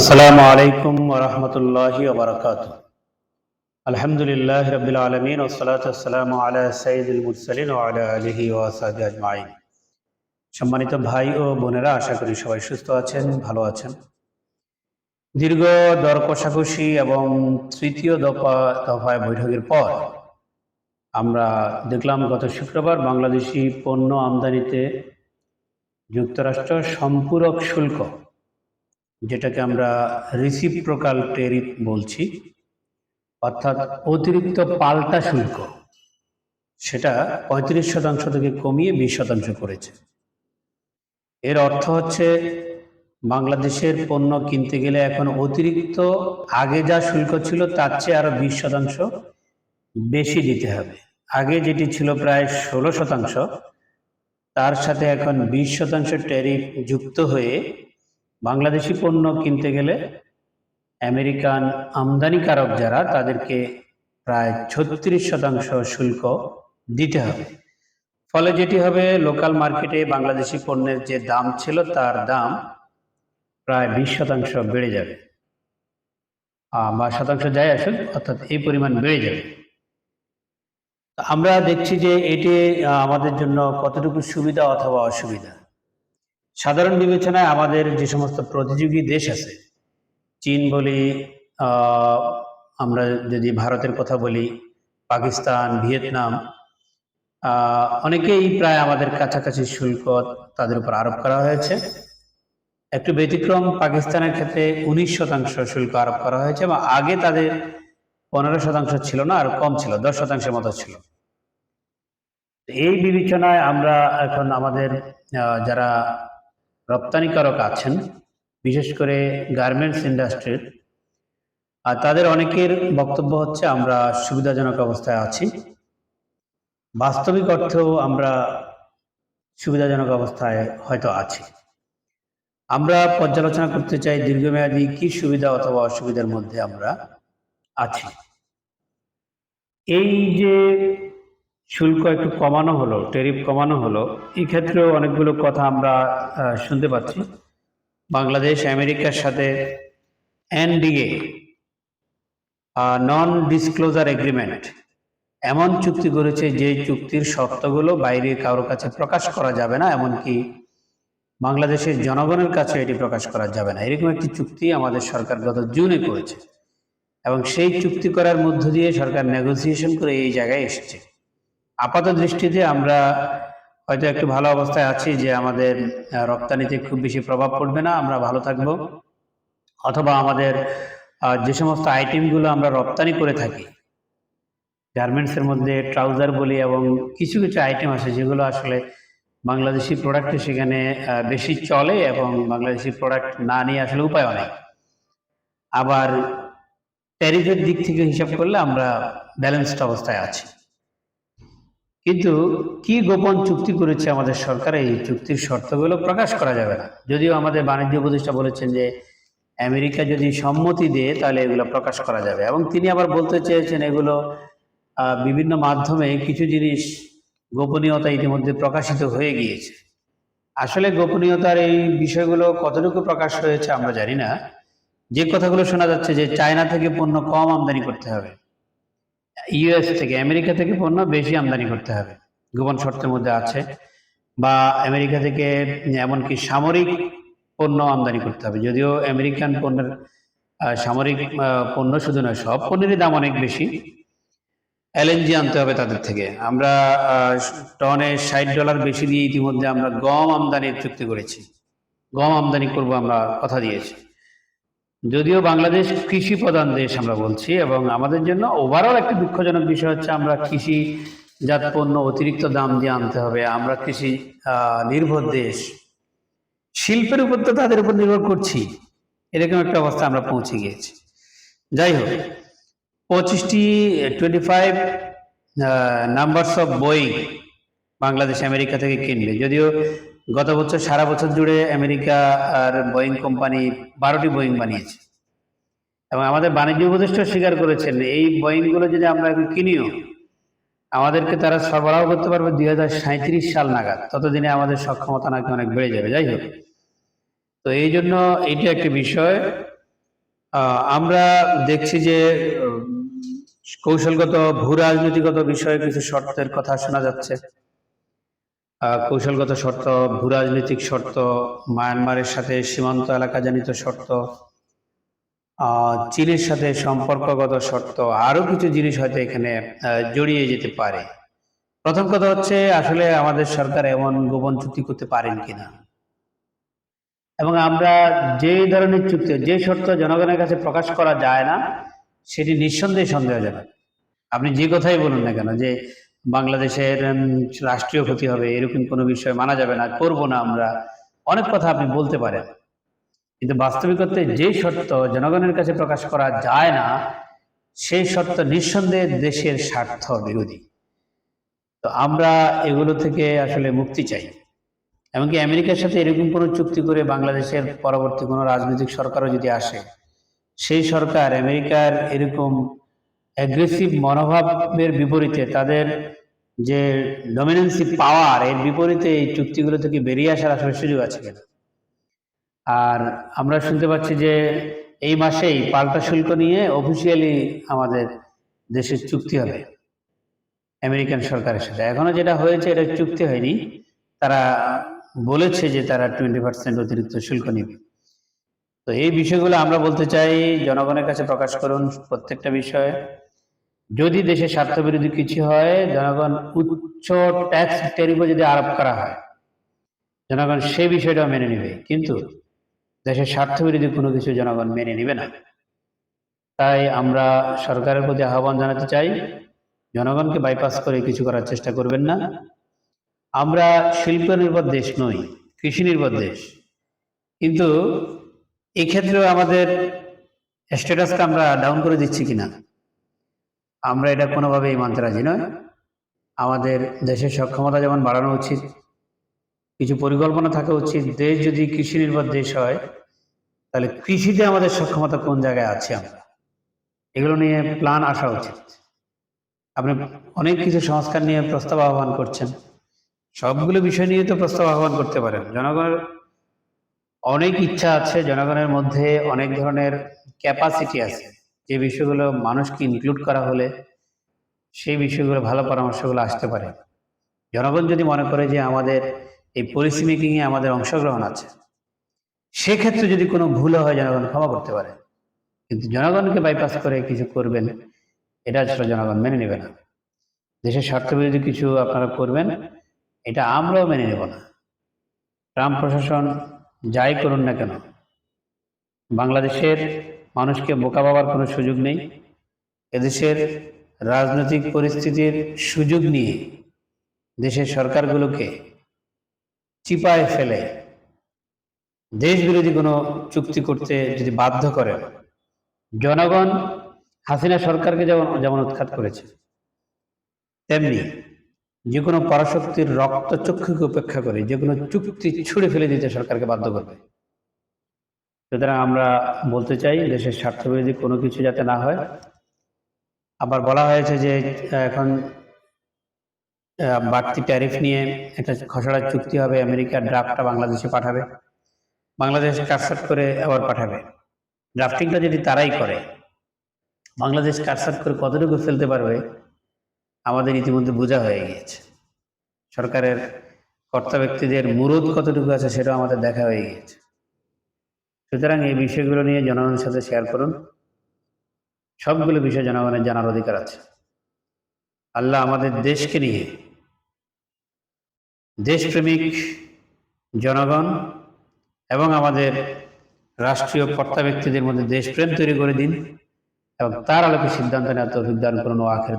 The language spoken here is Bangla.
আসসালামু আলাইকুম ওরহমতুল্লাহ ওবরাকাত আলহামদুলিল্লাহ রবিল আলমিন ওসলাত আসসালামু আলা সঈদুল মুরসালিন আলা আলহি ওয়াসাদি আজমাইন। সম্মানিত ভাই ও বোনেরা, আশা করি সবাই সুস্থ আছেন, ভালো আছেন। দীর্ঘ দর কষাকষি এবং তৃতীয় দফা দফায় বৈঠকের পর আমরা দেখলাম, গত শুক্রবার বাংলাদেশি পণ্য আমদানিতে যুক্তরাষ্ট্র সম্পূরক শুল্ক যেটাকে আমরা রিসিপ্রোকাল টেরিফ বলছি, অর্থাৎ অতিরিক্ত পাল্টা শুল্ক। সেটা পঁয়ত্রিশ শতাংশ থেকে কমিয়ে বিশ শতাংশ করেছে। এর অর্থ হচ্ছে, বাংলাদেশের পণ্য কিনতে গেলে এখন অতিরিক্ত আগে যা শুল্ক ছিল, তার চেয়ে আরও বিশ শতাংশ বেশি দিতে হবে। আগে যেটি ছিল প্রায় ষোলো শতাংশ, তার সাথে এখন বিশ শতাংশ ট্যারিফ যুক্ত হয়ে বাংলাদেশি পণ্য কিনতে গেলে আমেরিকান আমদানিকারক যারা, তাদেরকে প্রায় ছত্রিশ শতাংশ শুল্ক দিতে হবে। ফলে যেটি হবে, লোকাল মার্কেটে বাংলাদেশি পণ্যের যে দাম ছিল, তার দাম প্রায় বিশ শতাংশ বেড়ে যাবে। বা শতাংশ যায় আসুক, অর্থাৎ এই পরিমাণ বেড়ে যাবে। আমরা দেখছি যে এটি আমাদের জন্য কতটুকু সুবিধা অথবা অসুবিধা। সাধারণ বিবেচনায় আমাদের যে সমস্ত প্রতিযোগী দেশ আছে, চীন বলি আমরা যদি ভারতের কথা বলি, পাকিস্তান, ভিয়েতনাম অনেকেই প্রায় আমাদের কাছাকাছি শুল্ক তাদের উপর আরোপ করা হয়েছে। একটু ব্যতিক্রম, পাকিস্তানের ক্ষেত্রে উনিশ শতাংশ শুল্ক আরোপ করা হয়েছে এবং আগে তাদের পনেরো শতাংশ ছিল না, আর কম ছিল, দশ শতাংশের মতো ছিল। এই বিবেচনায় আমরা এখন আমাদের যারা রপ্তানিকারক আছেন, বিশেষ করে গার্মেন্টস ইন্ডাস্ট্রির। আর তাদের অনেকের বক্তব্য হচ্ছে, আমরা সুবিধাজনক অবস্থায় আছি। বাস্তবিক অর্থেও আমরা সুবিধাজনক অবস্থায় হয়তো আছি। আমরা পর্যালোচনা করতে চাই, দীর্ঘমেয়াদী কি সুবিধা অথবা অসুবিধার মধ্যে আমরা আছি। এই যে শুল্ক একটু কমানো হলো টেরিফ কমানো হলো, এই ক্ষেত্রেও অনেকগুলো কথা আমরা শুনতে পাচ্ছি। বাংলাদেশ, আমেরিকার সাথে এনডিএ নন ডিসক্লোজার এগ্রিমেন্ট এমন চুক্তি করেছে যে চুক্তির শর্তগুলো বাইরে কারোর কাছে প্রকাশ করা যাবে না, এমনকি বাংলাদেশের জনগণের কাছে এটি প্রকাশ করা যাবে না। এরকম একটি চুক্তি আমাদের সরকার গত জুনে করেছে এবং সেই চুক্তি করার মধ্য দিয়ে সরকার নেগোসিয়েশন করে এই জায়গায় এসেছে। আপাত দৃষ্টিতে আমরা হয়তো একটু ভালো অবস্থায় আছি যে আমাদের রপ্তানিতে খুব বেশি প্রভাব পড়বে না, আমরা ভালো থাকব। অথবা আমাদের যে সমস্ত আইটেমগুলো আমরা রপ্তানি করে থাকি গার্মেন্টসের মধ্যে ট্রাউজার বলি এবং কিছু কিছু আইটেম আছে যেগুলো আসলে বাংলাদেশি প্রোডাক্টে সেখানে বেশি চলে এবং বাংলাদেশি প্রোডাক্ট না নিয়ে আসলে উপায় অনেক। আবার ট্যারিফের দিক থেকে হিসাব করলে আমরা ব্যালেন্সড অবস্থায় আছি। কিন্তু কি গোপন চুক্তি করেছে আমাদের সরকার? এই চুক্তির শর্তগুলো প্রকাশ করা যাবে না। যদিও আমাদের বাণিজ্য উপদেষ্টা বলেছেন যে, আমেরিকা যদি সম্মতি দেয়, তাহলে এগুলো প্রকাশ করা যাবে। এবং তিনি আবার বলতে চেয়েছেন এগুলো বিভিন্ন মাধ্যমে কিছু জিনিস গোপনীয়তা ইতিমধ্যে প্রকাশিত হয়ে গিয়েছে। আসলে গোপনীয়তার এই বিষয়গুলো কতটুকু প্রকাশ হয়েছে আমরা জানি না। যে কথাগুলো শোনা যাচ্ছে যে, চায়না থেকে পণ্য কম আমদানি করতে হবে। ইউএস থেকে আমেরিকা থেকে পণ্য বেশি আমদানি করতে হবে। গোপন শর্তের মধ্যে আছে। বা আমেরিকা থেকে এমনকি সামরিক পণ্য আমদানি করতে হবে। যদিও আমেরিকান পণ্যের সামরিক পণ্য শুধু নয়, সব পণ্যেরই দাম অনেক বেশি। এলএনজি আনতে হবে তাদের থেকে। আমরা টনে ষাট ডলার বেশি দিয়ে ইতিমধ্যে আমরা গম আমদানির চুক্তি করেছি। গম আমদানি করব আমরা কথা দিয়েছি। যদিও বাংলাদেশ কৃষি প্রধান দেশ আমরা বলছি, এবং আমাদের জন্য ওভারঅল একটা দুঃখজনক বিষয় হচ্ছে আমরা কৃষি জাত পণ্য অতিরিক্ত দাম দিয়ে আনতে হবে। আমরা কৃষি নির্ভর দেশ। শিল্পের উপর তো তাদের উপর নির্ভর করছি। এরকম একটা অবস্থা আমরা পৌঁছে গিয়েছি। যাই হোক, পঁচিশটি টোয়েন্টি ফাইভ নাম্বারস অফ বই বাংলাদেশ, আমেরিকা থেকে কিনবে। যদিও গত বছর সারা বছর জুড়ে আমেরিকা আর বোয়িং কোম্পানি বারোটি বোয়িং বানিয়েছে। এবং আমাদের বাণিজ্য উপদেষ্টা স্বীকার করেছেন, এই বোয়িংগুলো যদি আমরা এখন কিনিও, আমাদেরকে তারা সরবরাহ করতে পারবে দুই হাজার সাঁত্রিশ সাল নাগাদ। ততদিনে আমাদের সক্ষমতা নাকি অনেক বেড়ে যাবে, যাই হোক। তো এই জন্য এইটা একটি বিষয়। আমরা দেখছি যে কৌশলগত, ভূ রাজনীতিগত বিষয়ে কিছু শর্তের কথা শোনা যাচ্ছে। কৌশলগত শর্ত ভূ রাজনৈতিক শর্ত, মায়ানমারের সাথে সীমান্ত এলাকাজনিত শর্ত চীনের সাথে সম্পর্কগত শর্ত আরও কিছু জিনিস হয়তো এখানে জড়িয়ে যেতে পারে। প্রথম কথা হচ্ছে, আসলে আমাদের সরকার এমন গোপন চুক্তি করতে পারেন কিনা। এবং আমরা যে ধরনের চুক্তি, যে শর্ত জনগণের কাছে প্রকাশ করা যায় না, সেটি নিঃসন্দেহে সন্দেহজনক। আপনি যে কথাই বলুন না কেন, যে বাংলাদেশের রাষ্ট্রীয় ক্ষতি হবে, এরকম কোনো বিষয় মানা যাবে না, করব না আমরা। অনেক কথা আপনি বলতে পারেন। কিন্তু বাস্তবিকতায় যে শর্ত জনগণের কাছে প্রকাশ করা যায় না সেই শর্ত নিঃসন্দেহে দেশের স্বার্থ বিরোধী। তো আমরা এগুলো থেকে আসলে মুক্তি চাই। এমনকি আমেরিকার সাথে এরকম কোনো চুক্তি করে বাংলাদেশের পরবর্তী কোনো রাজনৈতিক সরকারও যদি আসে, সেই সরকার আমেরিকার এরকম অ্যাগ্রেসিভ মনোভাবের বিপরীতে তাদের যে ডমিনেন্সি পাওয়ার এর বিপরীতে এই চুক্তিগুলো থেকে বেরিয়ে আসার আসলে সুযোগ আছে কিনা। আর আমরা শুনতে পাচ্ছি যে এই মাসেই পাল্টা শুল্ক নিয়ে অফিসিয়ালি আমাদের দেশের চুক্তি হবে। আমেরিকান সরকারের সাথে। এখনও যেটা হয়েছে, এটা চুক্তি হয়নি। তারা বলেছে যে তারা টোয়েন্টি পার্সেন্ট অতিরিক্ত শুল্ক নেবে। তো এই বিষয়গুলো আমরা বলতে চাই, জনগণের কাছে প্রকাশ করুন প্রত্যেকটা বিষয়ে। যদি দেশে স্বার্থবিরোধী কিছু হয়, জনগণ উচ্চ ট্যাক্স টেরিফও যদি আরোপ করা হয়, জনগণ সেই বিষয়টাও মেনে নেবে। কিন্তু দেশের স্বার্থবিরোধী কোনো কিছু জনগণ মেনে নেবে না। তাই আমরা সরকারের প্রতি আহ্বান জানাতে চাই, জনগণকে বাইপাস করে কিছু করার চেষ্টা করবেন না। আমরা শিল্প নির্ভর দেশ নই কৃষি নির্ভর দেশ। কিন্তু এক্ষেত্রেও আমাদের স্ট্যাটাসটা আমরা ডাউন করে দিচ্ছি কিনা? আমরা এটা কোনোভাবেই মানতে রাজি নয়। আমাদের দেশের সক্ষমতা যেমন বাড়ানো উচিত, কিছু পরিকল্পনা থাকা উচিত, দেশ যদি কৃষি নির্ভর দেশ হয়, তাহলে কৃষিতে আমাদের সক্ষমতা কোন জায়গায় আছে আমরা? এগুলো নিয়ে প্ল্যান আসা উচিত। আপনি অনেক কিছু সংস্কার নিয়ে প্রস্তাব আহ্বান করছেন। সবগুলো বিষয় নিয়ে তো প্রস্তাব আহ্বান করতে পারেন। জনগণের অনেক ইচ্ছা আছে, জনগণের মধ্যে অনেক ধরনের ক্যাপাসিটি আছে। যে বিষয়গুলো মানুষকে ইনক্লুড করা হলে সেই বিষয়গুলো ভালো পরামর্শগুলো আসতে পারে। জনগণ যদি মনে করে যে আমাদের এই পলিসি মেকিং এ আমাদের অংশগ্রহণ আছে, সেক্ষেত্রে যদি কোনো ভুল হয় জনগণ ক্ষমা করতে পারে। কিন্তু জনগণকে বাইপাস করে কিছু করবেন, এটা আসলে জনগণ মেনে নেবে না। দেশের স্বার্থবিরোধী কিছু আপনারা করবেন, এটা আমরাও মেনে নেব না। ট্রাম্প প্রশাসন যাই করুন না কেন, বাংলাদেশের মানুষকে বোকা পাবার কোনো সুযোগ নেই। এদেশের রাজনৈতিক পরিস্থিতির সুযোগ নিয়ে দেশের সরকারগুলোকে চিপায় ফেলে দেশ বিরোধী কোনো চুক্তি করতে যদি বাধ্য করে জনগণ হাসিনা সরকারকে যেমন যেমন উৎখাত করেছে, তেমনি যে কোনো পরাশক্তির রক্তচক্ষুকে উপেক্ষা করে যে কোনো চুক্তি ছুড়ে ফেলে দিতে সরকারকে বাধ্য করবে। সুতরাং আমরা বলতে চাই, দেশের স্বার্থবিরোধী কোনো কিছু যাতে না হয়। আবার বলা হয়েছে যে, এখন বাড়তি ট্যারিফ নিয়ে একটা খসড়া চুক্তি হবে আমেরিকার ড্রাফটটা বাংলাদেশে পাঠাবে। বাংলাদেশ কাটসাট করে আবার পাঠাবে। ড্রাফটিংটা যদি তারাই করে, বাংলাদেশ কাটসাট করে কতটুকু ফেলতে পারবে, আমাদের ইতিমধ্যে বোঝা হয়ে গিয়েছে। সরকারের কর্তা ব্যক্তিদের মুরদ কতটুকু আছে, সেটাও আমাদের দেখা হয়ে গিয়েছে। সুতরাং এই বিষয়গুলো নিয়ে জনগণের সাথে শেয়ার করুন। সবগুলো বিষয় জনগণের জানার অধিকার আছে। আল্লাহ আমাদের দেশকে নিয়ে দেশপ্রেমিক জনগণ এবং আমাদের রাষ্ট্রীয় কর্তা ব্যক্তিদের মধ্যে দেশপ্রেম তৈরি করে দিন এবং তার আলোকে সিদ্ধান্ত নেওয়ার তৌফিক দান করুন ও আখের